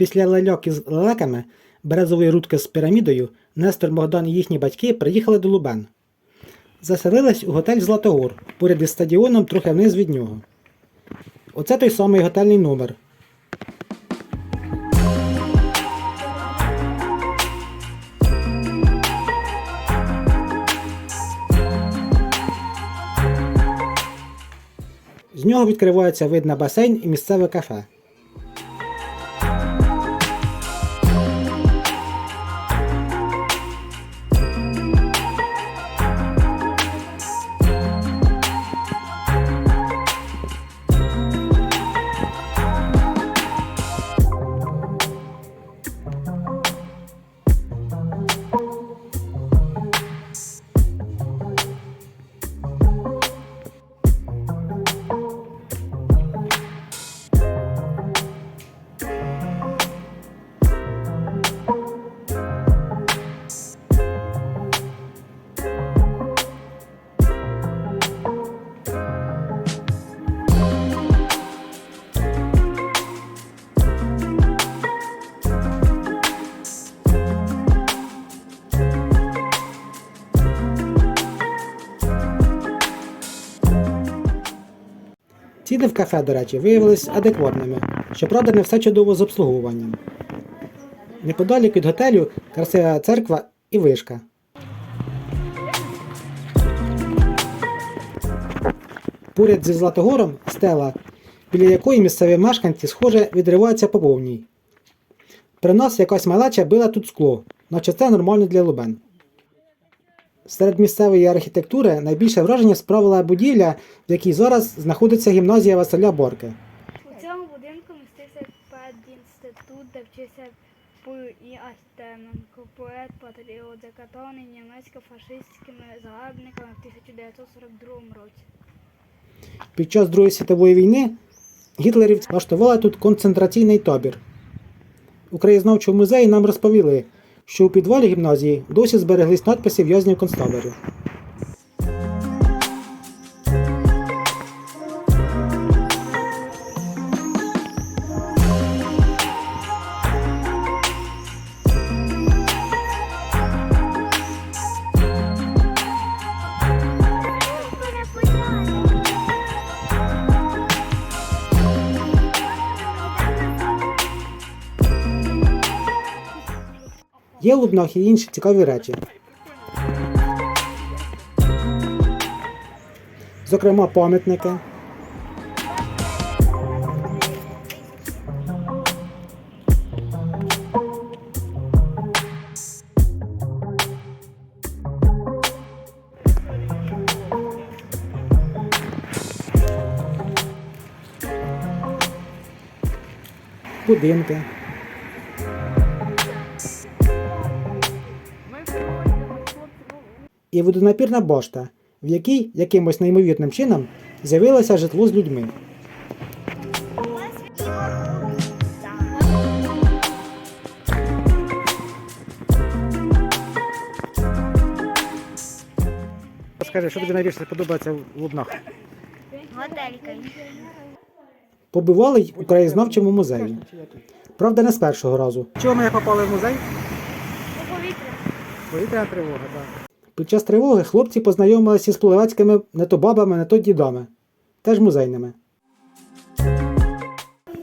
Після лальок із лелеками, березової рудки з пірамідою, Нестор Богдан і їхні батьки приїхали до Лубен. Заселились у готель Златогор, поряд із стадіоном трохи вниз від нього. Оце той самий готельний номер. З нього відкривається вид на басейн і місцеве кафе. Ціни в кафе, до речі, виявились адекватними, щоправда, не все чудово з обслуговуванням. Неподалік від готелю красива церква і вишка. Поряд зі Златогором стела, біля якої місцеві мешканці, схоже, відриваються по повній. При нас якась малеча била тут скло, наче це нормально для лубен. Серед місцевої архітектури найбільше враження справила будівля, в якій зараз знаходиться гімназія Василя Борки. У цьому будинку містився педінститут, де вчився І. Артеменко, поет, патріот, закатований німецько-фашистськими загарбниками в 1942 році. Під час Другої світової війни гітлерівці влаштували тут концентраційний табір. У краєзнавчому музеї нам розповіли, що у підвалі гімназії досі збереглись надписи в'язнів концтаборів. Є у Лубнах і інші цікаві речі. Зокрема, пам'ятники. Будинки. І водонапірна башта, в якій якимось неймовірним чином з'явилося житло з людьми. Скажи, що тобі найбільше подобається в Лубнах? Готелька. Побували й у краєзнавчому музеї. Правда, не з першого разу. Чого ми попали в музей? У повітря. Повітряна тривога, так. Під час тривоги хлопці познайомилися з полевецькими не то бабами, не то дідами, теж музейними.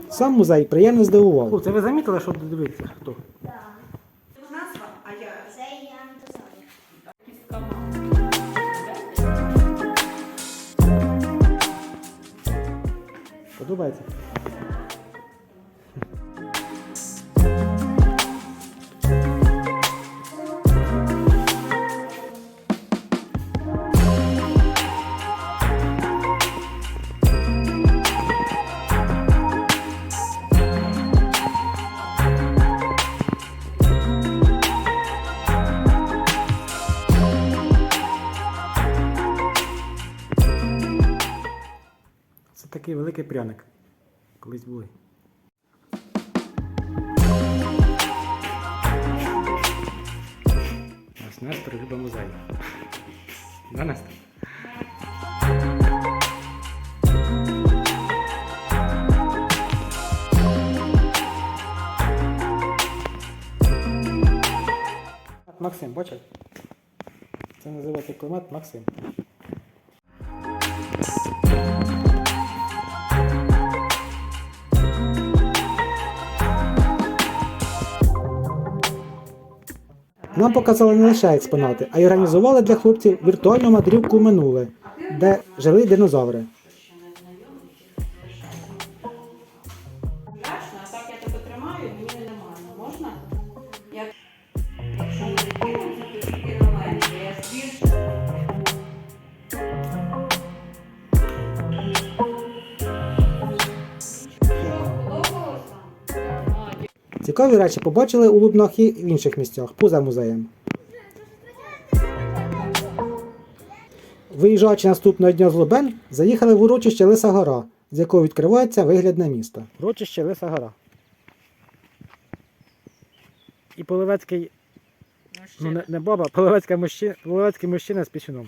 Сам музей приємно здивував. Хлопці, ви замітили, що дивиться хто? Подобається? великий пряник. Колись були. Ось Нестор любить музей. Да, Нестор? Максим, бачив? Це називається клемат Максим. Нам показали не лише експонати, а й організували для хлопців віртуальну мандрівку минуле, де жили динозаври. Цікаві речі побачили у Лубнах і в інших місцях, поза музеєм. Виїжджаючи наступного дня з Лубен, заїхали в урочище Лиса Гора, з якого відкривається вигляд на місто. Урочище Лиса Гора. І Половецький, ну не, не баба, Половецький мужчина, Половецький мужчина з пісюном.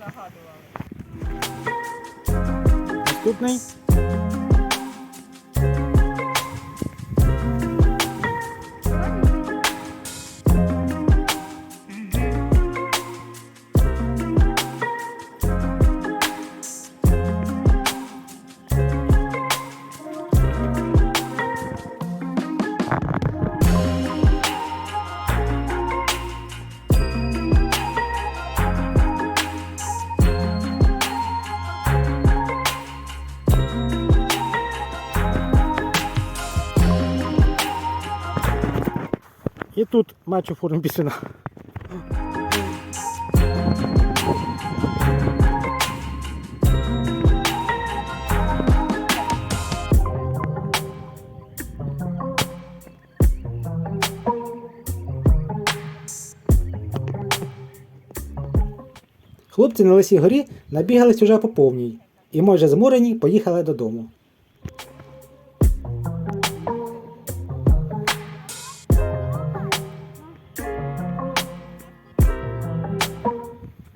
Бажання ми І тут меч у формі пісюна. Хлопці на лисій горі набігались уже по повній і майже зморені поїхали додому.